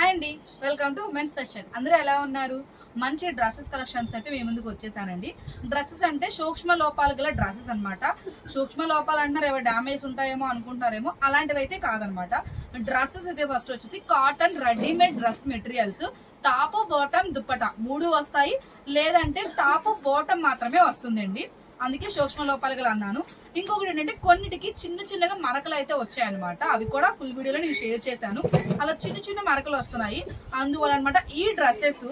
Hi అండి. Welcome to women's fashion అందరూ ఎలా ఉన్నారు? మంచి డ్రెస్సెస్ కలెక్షన్స్ అయితే మేము ముందుకు వచ్చేసానండి. డ్రెస్సెస్ అంటే సూక్ష్మ లోపాలు గల డ్రెస్సెస్ అన్నమాట. సూక్ష్మ లోపాలు అంటున్నారు ఏవో డ్యామేజ్ ఉంటాయేమో అనుకుంటారేమో అలాంటివి అయితే కాదనమాట డ్రెస్సెస్ అయితే ఫస్ట్ వచ్చేసి cotton readymade dress materials top bottom dupatta మూడు వస్తాయి. లేదంటే టాప్ బాటమ్ మాత్రమే వస్తుందండి. అందుకే సూక్ష్మ లోపాలు గల అన్నాను. ఇంకొకటి ఏంటంటే కొన్నిటికి చిన్న చిన్నగా మరకలు అయితే వచ్చాయన్నమాట. అవి కూడా ఫుల్ వీడియోలో నేను షేర్ చేశాను. అలా చిన్న చిన్న మరకలు వస్తున్నాయి. అందువల్ల అనమాట ఈ dresses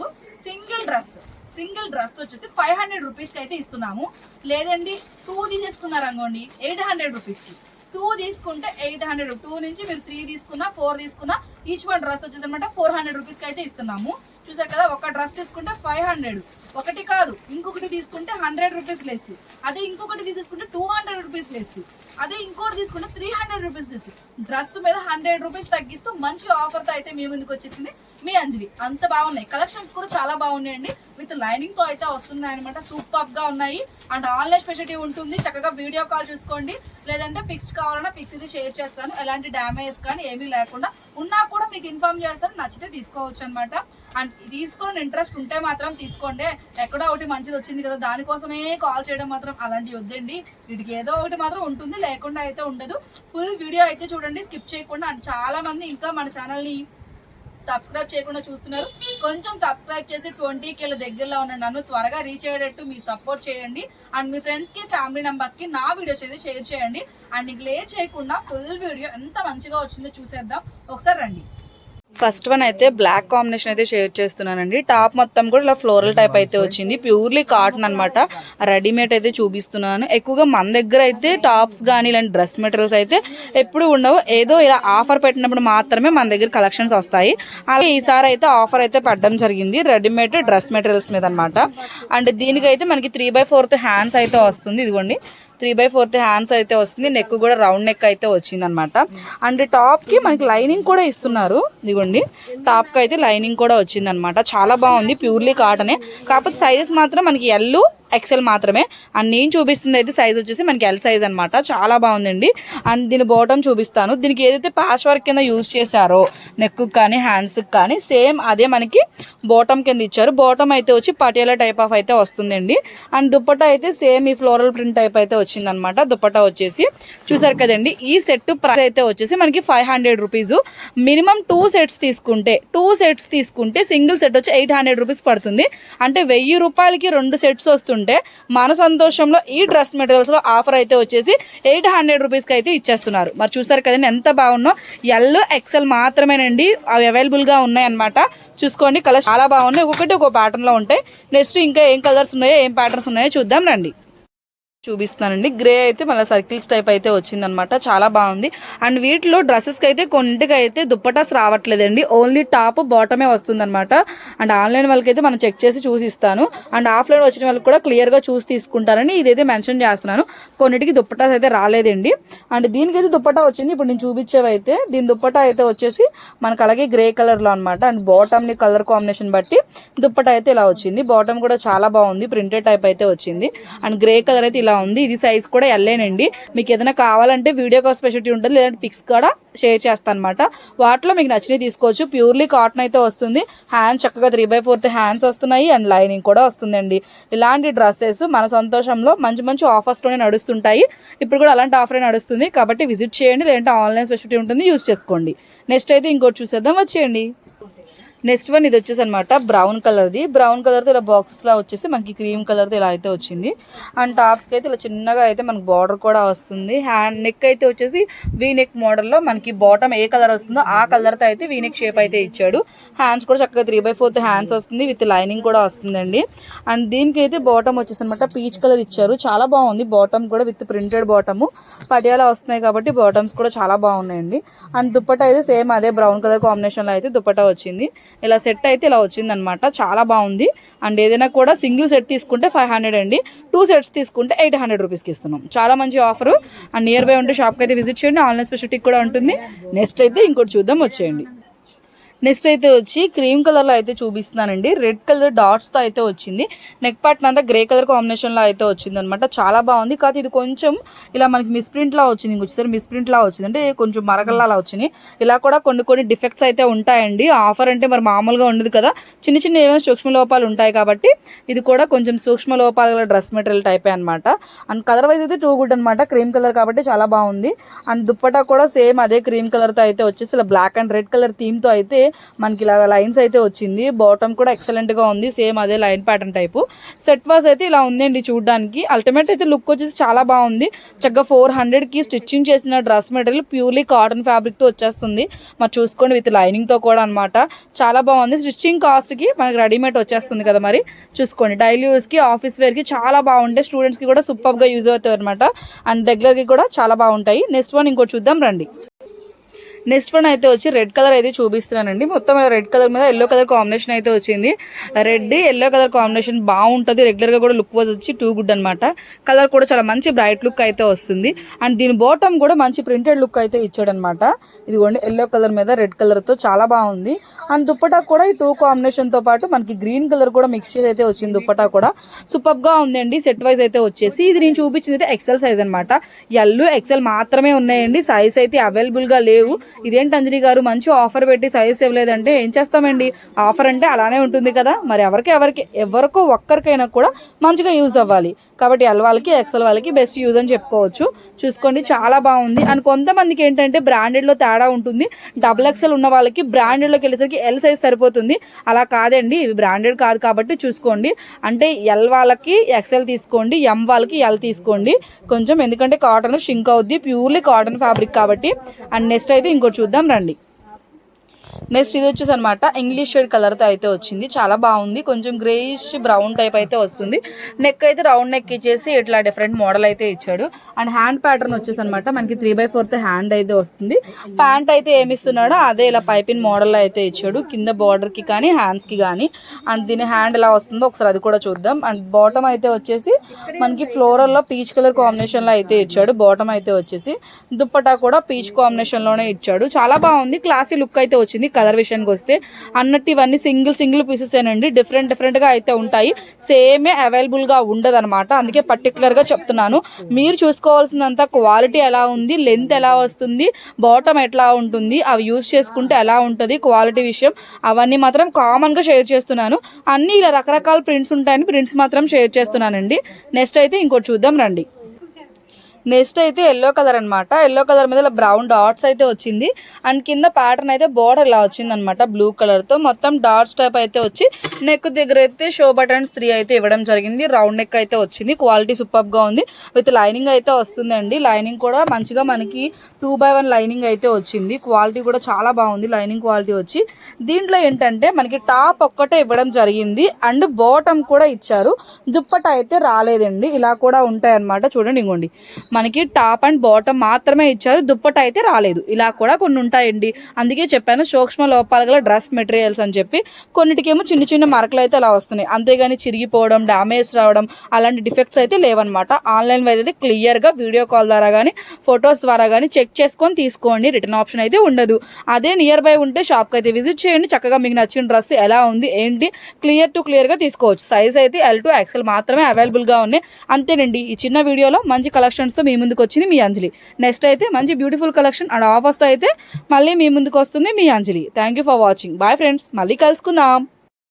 single dress single dress వచ్చేసి ఫైవ్ హండ్రెడ్ రూపీస్కి అయితే ఇస్తున్నాము. లేదండి టూ తీసేసుకున్నారు అనుకోండి ఎయిట్ హండ్రెడ్ రూపీస్కి టూ తీసుకుంటే ఎయిట్ హండ్రెడ్ టూ నుంచి మీరు త్రీ తీసుకున్నా ఫోర్ తీసుకున్నా ఈచ్ వన్ డ్రెస్ వచ్చేసి అనమాట ఫోర్ హండ్రెడ్ రూపీస్కి అయితే ఇస్తున్నాము. చూసారు కదా ఒక డ్రెస్ తీసుకుంటే ఫైవ్ హండ్రెడ్ ఒకటి కాదు ఇంకొకటి తీసుకుంటే హండ్రెడ్ రూపీస్ లెస్ అదే ఇంకొకటి తీసుకుంటే టూ హండ్రెడ్ రూపీస్ లెస్ అదే ఇంకోటి తీసుకుంటే three hundred rupees less dress మీద హండ్రెడ్ రూపీస్ తగ్గిస్తూ మంచి ఆఫర్తో అయితే మీ ముందుకు వచ్చేసింది మీ అంజలి. అంత బాగున్నాయి. కలెక్షన్స్ కూడా చాలా బాగున్నాయండి. విత్ లైనింగ్తో అయితే వస్తున్నాయి అనమాట సూపర్గా ఉన్నాయి. అండ్ ఆన్లైన్ స్పెషలిటీ ఉంటుంది. చక్కగా వీడియో కాల్ చూసుకోండి. లేదంటే పిక్స్ కావాలన్నా పిక్స్ ఇది షేర్ చేస్తాను. ఎలాంటి డ్యామేజ్ కానీ ఏమీ లేకుండా ఉన్నా కూడా మీకు ఇన్ఫార్మ్ చేస్తాను. నచ్చితే తీసుకోవచ్చు అనమాట అండ్ తీసుకోవాలని ఇంట్రెస్ట్ ఉంటే మాత్రం తీసుకోండి. ఎక్కడో ఒకటి మంచిది వచ్చింది కదా దానికోసమే కాల్ చేయడం మాత్రం అలాంటివి వద్దండి. వీటికి ఏదో ఒకటి మాత్రం ఉంటుంది లేకుండా అయితే ఉండదు. ఫుల్ వీడియో అయితే చూడండి స్కిప్ చేయకుండా. అండ్ చాలా మంది ఇంకా మన ఛానల్ని సబ్స్క్రైబ్ చేయకుండా చూస్తున్నారు. కొంచెం సబ్స్క్రైబ్ చేసి ట్వంటీ కేల దగ్గరలో ఉన్న నన్ను త్వరగా రీచ్ అయ్యేటట్టు మీ సపోర్ట్ చేయండి. అండ్ మీ ఫ్రెండ్స్కి ఫ్యామిలీ మెంబర్స్కి నా వీడియోస్ అయితే షేర్ చేయండి. అండ్ నీకు లేట్ చేయకుండా ఫుల్ వీడియో ఎంత మంచిగా వచ్చిందో చూసేద్దాం. ఒకసారి రండి. ఫస్ట్ వన్ అయితే బ్లాక్ కాంబినేషన్ అయితే షేర్ చేస్తున్నానండి. టాప్ మొత్తం కూడా ఇలా ఫ్లోరల్ టైప్ అయితే వచ్చింది. ప్యూర్లీ కాటన్ అనమాట రెడీమేడ్ అయితే చూపిస్తున్నాను. ఎక్కువగా మన దగ్గర అయితే టాప్స్ కానీ ఇలాంటి డ్రెస్ మెటీరియల్స్ అయితే ఎప్పుడు ఉండవు. ఏదో ఇలా ఆఫర్ పెట్టినప్పుడు మాత్రమే మన దగ్గర కలెక్షన్స్ వస్తాయి. అలాగే ఈసారి అయితే ఆఫర్ అయితే పెట్టడం జరిగింది. రెడీమేడ్ డ్రెస్ మెటీరియల్స్ మీద అనమాట అండ్ దీనికైతే మనకి త్రీ బై ఫోర్త్ హ్యాండ్స్ అయితే వస్తుంది. ఇదిగోండి. త్రీ బై ఫోర్త్ హ్యాండ్స్ అయితే వస్తుంది నెక్ కూడా రౌండ్ నెక్ అయితే వచ్చింది అనమాట అండ్ టాప్కి మనకి లైనింగ్ కూడా ఇస్తున్నారు ఇదిగోండి. టాప్కి అయితే లైనింగ్ కూడా వచ్చింది అనమాట చాలా బాగుంది ప్యూర్లీ కాటనే. కాకపోతే సైజెస్ మాత్రం మనకి ఎల్లు ఎక్సెల్ మాత్రమే. అండ్ నేను చూపిస్తుంది అయితే సైజ్ వచ్చేసి మనకి ఎల్ సైజ్ అనమాట చాలా బాగుందండి. అండ్ దీని బాటమ్ చూపిస్తాను. దీనికి ఏదైతే ప్యాచ్ వర్క్ కింద యూజ్ చేశారో నెక్ కానీ హ్యాండ్స్కి కానీ సేమ్ అదే మనకి బాటమ్ కింద ఇచ్చారు. బాటమ్ అయితే వచ్చి పటియాలా టైప్ ఆఫ్ అయితే వస్తుందండి. అండ్ దుప్పటా అయితే సేమ్ ఈ ఫ్లోరల్ ప్రింట్ టైప్ అయితే వచ్చిందనమాట దుప్పటా వచ్చేసి చూసారు కదండి. ఈ సెట్ ప్రైస్ అయితే వచ్చేసి మనకి five hundred rupees minimum two sets తీసుకుంటే టూ సెట్స్ తీసుకుంటే సింగిల్ సెట్ వచ్చి ఎయిట్ హండ్రెడ్ రూపీస్ పడుతుంది. అంటే వెయ్యి రూపాయలకి రెండు సెట్స్ వస్తుంటే మన సంతోషంలో ఈ డ్రెస్ మెటీరియల్స్లో ఆఫర్ అయితే వచ్చేసి ఎయిట్ హండ్రెడ్ రూపీస్కి అయితే ఇచ్చేస్తున్నారు. మరి చూసారు కదండి ఎంత బాగున్నో ఎల్ ఎక్సెల్ మాత్రమేనండి అవి అవైలబుల్గా ఉన్నాయన్నమాట. చూసుకోండి కలర్స్ చాలా బాగున్నాయి. ఒక్కొక్కటి ఒక ప్యాటర్న్లో ఉంటాయి. నెక్స్ట్ ఇంకా ఏం కలర్స్ ఉన్నాయో ఏం ప్యాటర్న్స్ ఉన్నాయో చూద్దాం రండి. చూపిస్తానండి గ్రే అయితే మళ్ళీ సర్కిల్స్ టైప్ అయితే వచ్చిందనమాట. చాలా బాగుంది. అండ్ వీటిలో డ్రెస్సెస్కి అయితే కొన్నిటికి అయితే దుప్పటాస్ రావట్లేదండి. ఓన్లీ టాప్ బాటమే వస్తుందన్నమాట అండ్ ఆన్లైన్ వాళ్ళకి అయితే మనం చెక్ చేసి చూసి ఇస్తాను అండ్ ఆఫ్లైన్ వచ్చిన వాళ్ళకి కూడా క్లియర్గా చూసి తీసుకుంటారని ఇదైతే మెన్షన్ చేస్తున్నాను. కొన్నిటికి దుప్పటాస్ అయితే రాలేదండి. అండ్ దీనికైతే దుప్పటా వచ్చింది. ఇప్పుడు నేను చూపించేవి అయితే దీని దుప్పటా అయితే వచ్చేసి మనకు అలాగే గ్రే కలర్లో అనమాట. అండ్ బాటమ్ని కలర్ కాంబినేషన్ బట్టి దుప్పటా అయితే ఇలా వచ్చింది. బాటమ్ కూడా చాలా బాగుంది. ప్రింటెడ్ టైప్ అయితే వచ్చింది. అండ్ గ్రే కలర్ అయితే ఇలా ఉంది. ఇది సైజ్ కూడా ఎల్లేనండి మీకు ఏదైనా కావాలంటే వీడియో కాల్ స్పెషాలిటీ ఉంటుంది. లేదంటే పిక్స్ కూడా షేర్ చేస్తాను అనమాట వాటిలో మీకు నచ్చినవి తీసుకోవచ్చు. ప్యూర్లీ కాటన్ అయితే వస్తుంది. హ్యాండ్స్ చక్కగా త్రీ బై ఫోర్త్ హ్యాండ్స్ వస్తున్నాయి. అండ్ లైనింగ్ కూడా వస్తుందండి. ఇలాంటి డ్రెస్సెస్ మన సంతోషంలో మంచి మంచి ఆఫర్స్లోనే నడుస్తుంటాయి. ఇప్పుడు కూడా అలాంటి ఆఫరే నడుస్తుంది. కాబట్టి విజిట్ చేయండి. లేదంటే ఆన్లైన్ స్పెషాలిటీ ఉంటుంది. యూస్ చేసుకోండి. నెక్స్ట్ అయితే ఇంకోటి చూసేద్దాం. వచ్చేయండి. నెక్స్ట్ వన్ ఇది వచ్చేసి అనమాట బ్రౌన్ కలర్ది. బ్రౌన్ కలర్తో ఇలా బాక్స్లా వచ్చేసి మనకి క్రీమ్ కలర్తో ఇలా అయితే వచ్చింది. అండ్ టాప్స్కి అయితే ఇలా చిన్నగా అయితే మనకి బార్డర్ కూడా వస్తుంది. హ్యాండ్ నెక్ అయితే వచ్చేసి వీ నెక్ మోడల్లో మనకి బాటమ్ ఏ కలర్ వస్తుందో ఆ కలర్తో అయితే వీ నెక్ షేప్ అయితే ఇచ్చాడు. హ్యాండ్స్ కూడా చక్కగా త్రీ బై ఫోర్త్ హ్యాండ్స్ వస్తుంది విత్ లైనింగ్ కూడా వస్తుందండి. అండ్ దీనికి అయితే బాటమ్ వచ్చేసి అనమాట పీచ్ కలర్ ఇచ్చారు. చాలా బాగుంది. బాటమ్ కూడా విత్ ప్రింటెడ్ బాటమ్. పటియాలా వస్తున్నాయి కాబట్టి బాటమ్స్ కూడా చాలా బాగున్నాయండి. అండ్ దుప్పట అయితే సేమ్ అదే బ్రౌన్ కలర్ కాంబినేషన్లో అయితే దుప్పట వచ్చింది. ఇలా సెట్ అయితే ఇలా వచ్చిందనమాట. చాలా బాగుంది. అండ్ ఏదైనా కూడా సింగిల్ సెట్ తీసుకుంటే ఫైవ్ హండ్రెడ్ అండి. టూ సెట్స్ తీసుకుంటే ఎయిట్ హండ్రెడ్ రూపీస్కి ఇస్తున్నాం. చాలా మంచి ఆఫర్ అండ్ నియర్ బై ఉంటే షాప్కి అయితే విజిట్ చేయండి. ఆన్లైన్ స్పెషాలిటీ కూడా ఉంటుంది. నెక్స్ట్ అయితే ఇంకోటి చూద్దాం. వచ్చేయండి. నెక్స్ట్ అయితే వచ్చి క్రీమ్ కలర్లో అయితే చూపిస్తున్నానండి. రెడ్ కలర్ డాట్స్తో అయితే వచ్చింది. నెక్ పార్ట్ అంతా గ్రే కలర్ కాంబినేషన్లో అయితే వచ్చింది అనమాట చాలా బాగుంది. కాకపోతే ఇది కొంచెం ఇలా మనకి మిస్ప్రింట్లా వచ్చింది. ఇంకొచ్చేసరి మిస్ప్రింట్లా వచ్చింది. అంటే కొంచెం మరకల్లా వచ్చినాయి. ఇలా కూడా కొన్ని కొన్ని డిఫెక్ట్స్ అయితే ఉంటాయండి. ఆఫర్ అంటే మరి మామూలుగా ఉండదు కదా. చిన్న చిన్న ఏమైనా సూక్ష్మ లోపాలు ఉంటాయి కాబట్టి ఇది కూడా కొంచెం సూక్ష్మ లోపాలు గల డ్రెస్ మెటీరియల్ టైపే అనమాట. అండ్ కలర్ వైజ్ అయితే టూ గుడ్ అనమాట. క్రీమ్ కలర్ కాబట్టి చాలా బాగుంది. అండ్ దుప్పటా కూడా సేమ్ అదే క్రీమ్ కలర్తో అయితే వచ్చేసి ఇలా బ్లాక్ అండ్ రెడ్ కలర్ థీమ్తో అయితే మనకి ఇలా లైన్స్ అయితే వచ్చింది. బాటమ్ కూడా ఎక్సలెంట్గా ఉంది. సేమ్ అదే line pattern type set was అయితే ఇలా ఉందండి చూడడానికి. అల్టిమేట్ అయితే లుక్ వచ్చేసి చాలా బాగుంది. చక్కగా ఫోర్ హండ్రెడ్కి స్టిచ్చింగ్ చేసిన డ్రెస్ మెటీరియల్ ప్యూర్లీ కాటన్ ఫ్యాబ్రిక్తో వచ్చేస్తుంది. మరి చూసుకోండి విత్ లైనింగ్తో కూడా అనమాట చాలా బాగుంది. స్టిచ్చింగ్ కాస్ట్కి మనకి రెడీమేడ్ వచ్చేస్తుంది కదా మరి. చూసుకోండి. డైలీ యూస్కి ఆఫీస్ వేర్కి చాలా బాగుంటాయి. స్టూడెంట్స్కి కూడా సూపర్గా యూజ్ అవుతాయి అనమాట అండ్ రెగ్యులర్కి కూడా చాలా బాగుంటాయి. నెక్స్ట్ వన్ ఇంకోటి చూద్దాం రండి. నెక్స్ట్ వన్ అయితే వచ్చి రెడ్ కలర్ అయితే చూపిస్తున్నానండి. మొత్తం రెడ్ కలర్ మీద ఎల్లో కలర్ కాంబినేషన్ అయితే వచ్చింది. రెడ్ ఎల్లో కలర్ కాంబినేషన్ బాగుంటుంది. రెగ్యులర్గా కూడా లుక్ వాజ్ వచ్చి టూ గుడ్ అనమాట కలర్ కూడా చాలా మంచి బ్రైట్ లుక్ అయితే వస్తుంది. అండ్ దీని బాటమ్ కూడా మంచి ప్రింటెడ్ లుక్ అయితే ఇచ్చాడనమాట ఇదిగోండి ఎల్లో కలర్ మీద రెడ్ కలర్తో చాలా బాగుంది. అండ్ దుప్పటా కూడా ఈ టూ కాంబినేషన్తో పాటు మనకి గ్రీన్ కలర్ కూడా మిక్స్ చేసి అయితే వచ్చింది దుప్పటా కూడా. సూపర్గా ఉందండి. సెట్ వైజ్ అయితే వచ్చేసి ఇది నేను చూపించింది అయితే ఎక్సెల్ సైజ్ అనమాట ఎల్లు ఎక్సెల్ మాత్రమే ఉన్నాయండి. సైజ్ అయితే అవైలబుల్గా లేవు. ఇదేంటి అంజలి గారు? మంచి ఆఫర్ పెట్టి సజెస్ట్ ఇవ్వలేదంటే ఏం చేస్తామండి? ఆఫర్ అంటే అలానే ఉంటుంది కదా? మరి ఎవరికి ఎవరికి ఎవరికో ఒక్కరికైనా కూడా మంచిగా యూజ్ అవ్వాలి. కాబట్టి ఎల్ వాళ్ళకి ఎక్సెల్ వాళ్ళకి బెస్ట్ యూజ్ అని చెప్పుకోవచ్చు. చూసుకోండి చాలా బాగుంది. అండ్ కొంతమందికి ఏంటంటే బ్రాండెడ్లో తేడా ఉంటుంది. డబుల్ ఎక్సెల్ ఉన్న వాళ్ళకి బ్రాండెడ్లోకి వెళ్ళేసరికి ఎల్ సైజ్ సరిపోతుంది. అలా కాదండి ఇవి బ్రాండెడ్ కాదు కాబట్టి చూసుకోండి. అంటే ఎల్ వాళ్ళకి ఎక్సెల్ తీసుకోండి ఎం వాళ్ళకి ఎల్ తీసుకోండి. కొంచెం ఎందుకంటే కాటన్ షింక్ అవుద్ది. ప్యూర్లీ కాటన్ ఫ్యాబ్రిక్ కాబట్టి. అండ్ నెక్స్ట్ అయితే ఇంకోటి చూద్దాం రండి. నెక్స్ట్ ఇది వచ్చేసి అనమాట ఇంగ్లీష్ షేడ్ కలర్తో అయితే వచ్చింది. చాలా బాగుంది. కొంచెం గ్రేయిష్ బ్రౌన్ టైప్ అయితే వస్తుంది. నెక్ అయితే రౌండ్ నెక్ ఇచ్చేసి ఇట్లా డిఫరెంట్ మోడల్ అయితే ఇచ్చాడు. అండ్ హ్యాండ్ ప్యాటర్న్ వచ్చేసి అనమాట మనకి త్రీ బై ఫోర్త్ హ్యాండ్ అయితే వస్తుంది. ప్యాంట్ అయితే ఏమి ఇస్తున్నాడో అదే ఇలా పైపిన్ మోడల్ అయితే ఇచ్చాడు. కింద బార్డర్కి కానీ హ్యాండ్స్కి కానీ. అండ్ దీని హ్యాండ్ ఎలా వస్తుందో ఒకసారి అది కూడా చూద్దాం. అండ్ బాటమ్ అయితే వచ్చేసి మనకి ఫ్లోరల్లో పీచ్ కలర్ కాంబినేషన్లో అయితే ఇచ్చాడు. బాటమ్ అయితే వచ్చేసి దుప్పటా కూడా పీచ్ కాంబినేషన్లోనే ఇచ్చాడు. చాలా బాగుంది. క్లాసీ లుక్ అయితే వచ్చింది. కలర్ విషయానికి వస్తే. అన్నట్టు ఇవన్నీ సింగిల్ సింగిల్ పీసెస్ ఏనండి. డిఫరెంట్ డిఫరెంట్గా అయితే ఉంటాయి. సేమే అవైలబుల్గా ఉండదు అనమాట అందుకే పర్టికులర్గా చెప్తున్నాను. మీరు చూసుకోవాల్సినంత క్వాలిటీ ఎలా ఉంది లెంత్ ఎలా వస్తుంది బాటమ్ ఎట్లా ఉంటుంది అవి యూస్ చేసుకుంటే ఎలా ఉంటుంది క్వాలిటీ విషయం అవన్నీ మాత్రం కామన్గా షేర్ చేస్తున్నాను. అన్ని ఇలా రకరకాల ప్రింట్స్ ఉంటాయని ప్రింట్స్ మాత్రం షేర్ చేస్తున్నానండి. నెక్స్ట్ అయితే ఇంకోటి చూద్దాం రండి. నెక్స్ట్ అయితే ఎల్లో కలర్ అనమాట ఎల్లో కలర్ మీద ఇలా బ్రౌన్ డాట్స్ అయితే వచ్చింది. అండ్ కింద ప్యాటర్న్ అయితే బోర్డర్ ఇలా వచ్చింది అనమాట బ్లూ కలర్తో మొత్తం డాట్స్ టైప్ అయితే వచ్చి నెక్ దగ్గర అయితే షో బటన్స్ త్రీ అయితే ఇవ్వడం జరిగింది. రౌండ్ నెక్ అయితే వచ్చింది. క్వాలిటీ సూపర్గా ఉంది. విత్ లైనింగ్ అయితే వస్తుందండి. లైనింగ్ కూడా మంచిగా మనకి టూ బై వన్ లైనింగ్ అయితే వచ్చింది. క్వాలిటీ కూడా చాలా బాగుంది. లైనింగ్ క్వాలిటీ వచ్చి దీంట్లో ఏంటంటే మనకి టాప్ ఒక్కటే ఇవ్వడం జరిగింది. అండ్ బాటమ్ కూడా ఇచ్చారు. దుప్పట అయితే రాలేదండి. ఇలా కూడా ఉంటాయన్నమాట. చూడండి ఇంకోండి మనకి టాప్ అండ్ బాటమ్ మాత్రమే ఇచ్చారు. దుప్పట అయితే రాలేదు. ఇలా కూడా కొన్ని ఉంటాయండి. అందుకే చెప్పాను సూక్ష్మ లోపాలు గల డ్రెస్ మెటీరియల్స్ అని చెప్పి. కొన్నిటికేమో చిన్న చిన్న మరకలు అయితే అలా వస్తున్నాయి. అంతేగాని చిరిగిపోవడం డ్యామేజ్ రావడం అలాంటి డిఫెక్ట్స్ అయితే లేవన్నమాట. ఆన్లైన్ వైజ్ అయితే క్లియర్గా వీడియో కాల్ ద్వారా కానీ ఫొటోస్ ద్వారా కానీ చెక్ చేసుకొని తీసుకోండి. రిటర్న్ ఆప్షన్ అయితే ఉండదు. అదే నియర్ బై ఉంటే షాప్కి అయితే విజిట్ చేయండి. చక్కగా మీకు నచ్చిన డ్రెస్ ఎలా ఉంది ఏంటి? క్లియర్ టు క్లియర్గా తీసుకోవచ్చు. సైజ్ అయితే ఎల్ టు ఎక్సెల్ మాత్రమే అవైలబుల్గా ఉన్నాయి. అంతేనండి. ఈ చిన్న వీడియోలో మంచి కలెక్షన్స్ కలెక్షన్స్తో మీ ముందుకు వచ్చింది మీ అంజలి. నెక్స్ట్ అయితే మంచి బ్యూటిఫుల్ కలెక్షన్ అండ్ ఆఫర్స్తో అయితే మళ్ళీ మీ ముందుకు వస్తుంది మీ Anjali. Thank you for watching bye friends మళ్ళీ కలుసుకుందాం.